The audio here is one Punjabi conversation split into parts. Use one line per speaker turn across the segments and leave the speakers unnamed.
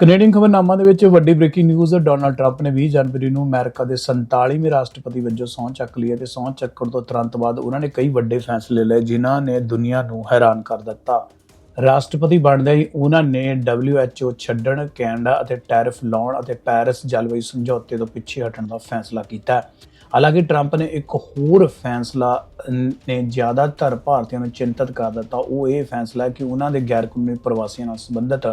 ਕੈਨੇਡੀਅਨ ਖਬਰਨਾਮਾ ਦੇ ਵਿੱਚ ਵੱਡੀ ਬ੍ਰੇਕਿੰਗ ਨਿਊਜ਼, ਡੋਨਲਡ ਟਰੰਪ ਨੇ 20 ਜਨਵਰੀ ਨੂੰ ਅਮਰੀਕਾ ਦੇ 47ਵੇਂ ਰਾਸ਼ਟਰਪਤੀ ਵਜੋਂ ਸਹੁੰ ਚੱਕ ਲਈ ਹੈ ਤੇ ਸਹੁੰ ਚੱਕਣ ਤੋਂ ਤੁਰੰਤ ਬਾਅਦ ਉਹਨਾਂ ਨੇ ਕਈ ਵੱਡੇ ਫੈਸਲੇ ਲਏ ਜਿਨ੍ਹਾਂ ਨੇ ਦੁਨੀਆ ਨੂੰ ਹੈਰਾਨ ਕਰ ਦਿੱਤਾ। ਰਾਸ਼ਟਰਪਤੀ ਬਣਦੇ ਹੀ ਉਹਨਾਂ ਨੇ WHO ਛੱਡਣ, ਕੈਨੇਡਾ ਅਤੇ ਟੈਰਿਫ ਲਾਉਣ ਅਤੇ ਪੈਰਿਸ ਜਲਵਾਯੂ ਸਮਝੌਤੇ ਤੋਂ ਪਿੱਛੇ ਹਟਣ ਦਾ ਫੈਸਲਾ ਕੀਤਾ ਹਾਲਾਂਕਿ ਟਰੰਪ ਨੇ ਇੱਕ ਹੋਰ ਫੈਸਲਾ ਨੇ ਜ਼ਿਆਦਾਤਰ ਭਾਰਤੀਆਂ ਨੂੰ ਚਿੰਤਤ ਕਰ ਦਿੱਤਾ। ਉਹ ਇਹ ਫੈਸਲਾ ਕਿ ਉਹਨਾਂ ਦੇ ਗੈਰ ਕਾਨੂੰਨੀ ਪ੍ਰਵਾਸੀਆਂ ਨਾਲ ਸੰਬੰਧਿਤ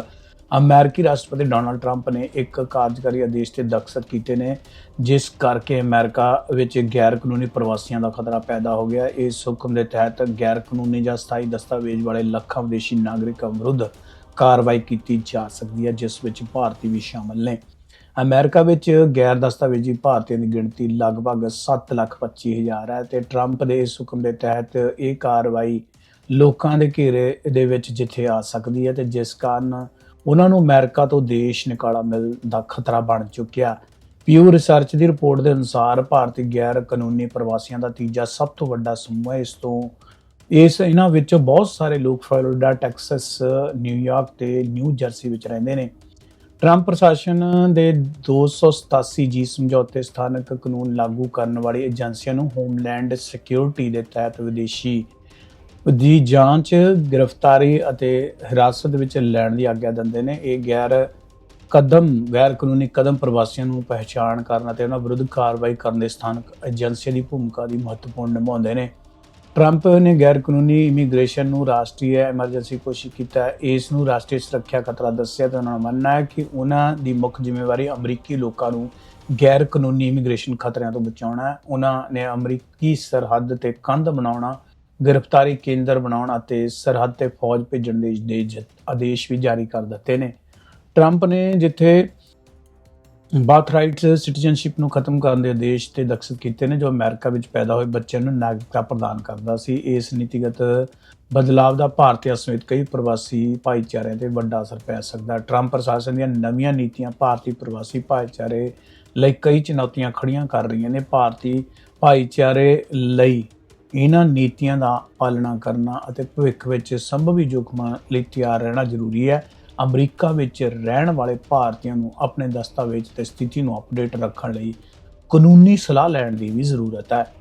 ਅਮਰੀਕੀ ਰਾਸ਼ਟਰਪਤੀ ਡੋਨਾਲਡ ਟਰੰਪ ਨੇ ਇੱਕ ਕਾਰਜਕਾਰੀ ਆਦੇਸ਼ ਤੇ ਦਸਤਖਤ ਕੀਤੇ ਨੇ ਜਿਸ ਕਰਕੇ ਅਮਰੀਕਾ ਵਿੱਚ ਗੈਰ ਕਾਨੂੰਨੀ ਪ੍ਰਵਾਸੀਆਂ ਦਾ ਖਤਰਾ ਪੈਦਾ ਹੋ ਗਿਆ। ਇਸ ਹੁਕਮ ਦੇ ਤਹਿਤ ਗੈਰ ਕਾਨੂੰਨੀ ਜਾਂ ਸਥਾਈ ਦਸਤਾਵੇਜ਼ ਵਾਲੇ ਲੱਖਾਂ ਵਿਦੇਸ਼ੀ ਨਾਗਰਿਕਾਂ ਵਿਰੁੱਧ ਕਾਰਵਾਈ ਕੀਤੀ ਜਾ ਸਕਦੀ ਹੈ ਜਿਸ ਵਿੱਚ ਭਾਰਤੀ ਵੀ ਸ਼ਾਮਲ ਨੇ। ਅਮਰੀਕਾ ਵਿੱਚ ਗੈਰ ਦਸਤਾਵੇਜ਼ੀ ਭਾਰਤੀਆਂ ਦੀ ਗਿਣਤੀ ਲਗਭਗ 7,25,000 ਹੈ ਤੇ ਟਰੰਪ ਦੇ ਇਸ ਹੁਕਮ ਦੇ ਤਹਿਤ ਇਹ ਕਾਰਵਾਈ ਲੋਕਾਂ ਦੇ ਘੇਰੇ ਦੇ ਵਿੱਚ ਜਿੱਥੇ ਆ ਸਕਦੀ ਹੈ ਤੇ ਜਿਸ ਕਾਰਨ ਉਹਨਾਂ ਨੂੰ ਅਮਰੀਕਾ ਤੋਂ ਦੇਸ਼ ਨਿਕਾਲਾ ਮਿਲ ਦਾ ਖਤਰਾ ਬਣ ਚੁੱਕਿਆ। ਪਿਊ ਰਿਸਰਚ ਦੀ ਰਿਪੋਰਟ ਦੇ ਅਨੁਸਾਰ ਭਾਰਤੀ ਗੈਰ ਕਾਨੂੰਨੀ ਪ੍ਰਵਾਸੀਆਂ ਦਾ ਤੀਜਾ ਸਭ ਤੋਂ ਵੱਡਾ ਸਮੂਹ ਹੈ। ਇਸ ਤੋਂ ਇਸ ਇਹਨਾਂ ਵਿੱਚੋਂ ਬਹੁਤ ਸਾਰੇ ਲੋਕ ਫਲੋਰੀਡਾ, ਟੈਕਸਸ ਨਿਊਯਾਰਕ ਤੇ ਨਿਊ ਜਰਸੀ ਵਿੱਚ ਰਹਿੰਦੇ ਨੇ। ਟਰੰਪ ਪ੍ਰਸ਼ਾਸਨ ਦੇ 287 ਜੀ ਸਮਝੌਤੇ ਸਥਾਨਕ ਕਾਨੂੰਨ ਲਾਗੂ ਕਰਨ ਵਾਲੀ ਏਜੰਸੀਆਂ ਨੂੰ ਹੋਮਲੈਂਡ ਸਿਕਿਉਰਿਟੀ ਦੇ ਤਹਿਤ ਵਿਦੇਸ਼ੀ ਦੀ ਜਾਂਚ ਗ੍ਰਿਫਤਾਰੀ ਅਤੇ ਹਿਰਾਸਤ ਵਿੱਚ ਲੈਣ ਦੀ ਆਗਿਆ ਦਿੰਦੇ ਨੇ। ਇਹ ਗੈਰ ਕਦਮ, ਗੈਰ ਕਾਨੂੰਨੀ ਕਦਮ ਪ੍ਰਵਾਸੀਆਂ ਨੂੰ ਪਹਿਚਾਣ ਕਰਨ ਅਤੇ ਉਹਨਾਂ ਵਿਰੁੱਧ ਕਾਰਵਾਈ ਕਰਨ ਦੇ ਸਥਾਨਕ ਏਜੰਸੀਆਂ ਦੀ ਭੂਮਿਕਾ ਦੀ ਮਹੱਤਵਪੂਰਨ ਨਿਭਾਉਂਦੇ ਨੇ। ਟਰੰਪ ਨੇ ਗੈਰ ਕਾਨੂੰਨੀ ਇਮੀਗ੍ਰੇਸ਼ਨ ਨੂੰ ਰਾਸ਼ਟਰੀ ਐਮਰਜੈਂਸੀ ਘੋਸ਼ਿਤ ਕੀਤਾ। ਇਸ ਨੂੰ ਰਾਸ਼ਟਰੀ ਸੁਰੱਖਿਆ ਖਤਰਾ ਦੱਸਿਆ ਤੇ ਉਹਨਾਂ ਦਾ ਮੰਨਣਾ ਹੈ ਕਿ ਉਹਨਾਂ ਦੀ ਮੁੱਖ ਜ਼ਿੰਮੇਵਾਰੀ ਅਮਰੀਕੀ ਲੋਕਾਂ ਨੂੰ ਗੈਰ ਕਾਨੂੰਨੀ ਇਮੀਗ੍ਰੇਸ਼ਨ ਖਤਰਿਆਂ ਤੋਂ ਬਚਾਉਣਾ ਹੈ। ਉਹਨਾਂ ਨੇ ਅਮਰੀਕੀ ਸਰਹੱਦ ਤੇ ਕੰਧ ਬਣਾਉਣਾ ਗ੍ਰਿਫਤਾਰੀ ਕੇਂਦਰ ਬਣਾਉਣ ਅਤੇ ਸਰਹੱਦ ਤੇ ਫੌਜ ਭੇਜਣ ਦੇ ਜ- ਆਦੇਸ਼ ਵੀ ਜਾਰੀ ਕਰ ਦਿੱਤੇ ਨੇ। ਟਰੰਪ ਨੇ ਜਿੱਥੇ ਬਾਥਰਾਈਟ ਸਿਟੀਜ਼ਨਸ਼ਿਪ ਨੂੰ ਖਤਮ ਕਰਨ ਦੇ ਆਦੇਸ਼ ਤੇ ਦਖਤ ਕੀਤੇ ਨੇ, ਜੋ ਅਮਰੀਕਾ ਵਿੱਚ ਪੈਦਾ ਹੋਏ ਬੱਚਿਆਂ ਨੂੰ ਨਾਗਰਿਕਤਾ ਪ੍ਰਦਾਨ ਕਰਦਾ ਸੀ, ਇਸ ਨੀਤੀਗਤ ਬਦਲਾਵ ਦਾ ਭਾਰਤੀਆਂ ਸਮੇਤ ਕਈ ਪ੍ਰਵਾਸੀ ਭਾਈਚਾਰਿਆਂ ਤੇ ਵੱਡਾ ਅਸਰ ਪੈ ਸਕਦਾ ਟਰੰਪ ਪ੍ਰਸ਼ਾਸਨ ਦੀਆਂ ਨਵੀਆਂ ਨੀਤੀਆਂ ਭਾਰਤੀ ਪ੍ਰਵਾਸੀ ਭਾਈਚਾਰੇ ਲਈ ਕਈ ਚੁਣੌਤੀਆਂ ਖੜੀਆਂ ਕਰ ਰਹੀਆਂ ਨੇ। ਭਾਰਤੀ ਭਾਈਚਾਰੇ ਲਈ ਇਹਨਾਂ ਨੀਤੀਆਂ ਦਾ ਪਾਲਣਾ ਕਰਨਾ ਅਤੇ ਭਵਿੱਖ ਵਿੱਚ ਸੰਭਵੀ ਜੋਖਮਾਂ ਲਈ ਤਿਆਰ ਰਹਿਣਾ ਜ਼ਰੂਰੀ ਹੈ। ਅਮਰੀਕਾ ਵਿੱਚ ਰਹਿਣ ਵਾਲੇ ਭਾਰਤੀਆਂ ਨੂੰ ਆਪਣੇ ਦਸਤਾਵੇਜ਼ ਤੇ ਸਥਿਤੀ ਨੂੰ ਅਪਡੇਟ ਰੱਖਣ ਲਈ ਕਾਨੂੰਨੀ ਸਲਾਹ ਲੈਣ ਦੀ ਵੀ ਜ਼ਰੂਰਤ ਹੈ।